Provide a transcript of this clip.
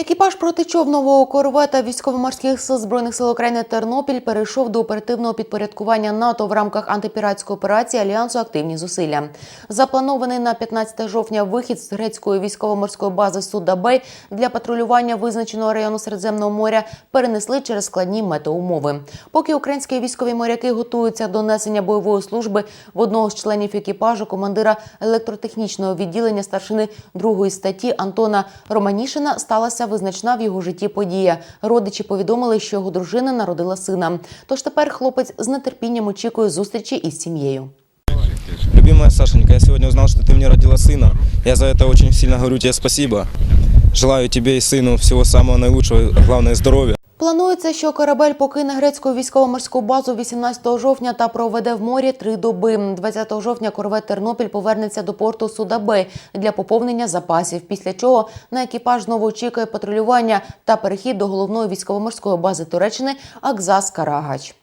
Екіпаж протичовнового корвета військово-морських сил збройних сил України Тернопіль перейшов до оперативного підпорядкування НАТО в рамках антипіратської операції Альянсу Активні зусилля. Запланований на 15 жовтня вихід з грецької військово-морської бази Судабей для патрулювання визначеного району Середземного моря перенесли через складні метеоумови. Поки українські військові моряки готуються до несення бойової служби в одного з членів екіпажу командира електротехнічного відділення старшини другої статті Антона Романішина сталася визначна в його житті подія. Родичі повідомили, що його дружина народила сина. Тож тепер хлопець з нетерпінням очікує зустрічі із сім'єю. Любимая Сашенька, я сегодня узнал, что ты мне родила сына. Я за это очень сильно говорю тебе спасибо. Желаю тебе и сыну всего самого наилучшего, а главное здоровья. Планується, що корабель покине грецьку військово-морську базу 18 жовтня та проведе в морі три доби. 20 жовтня корвет Тернопіль повернеться до порту Судабе для поповнення запасів. Після чого на екіпаж знову очікує патрулювання та перехід до головної військово-морської бази Туреччини Акзас Карагач.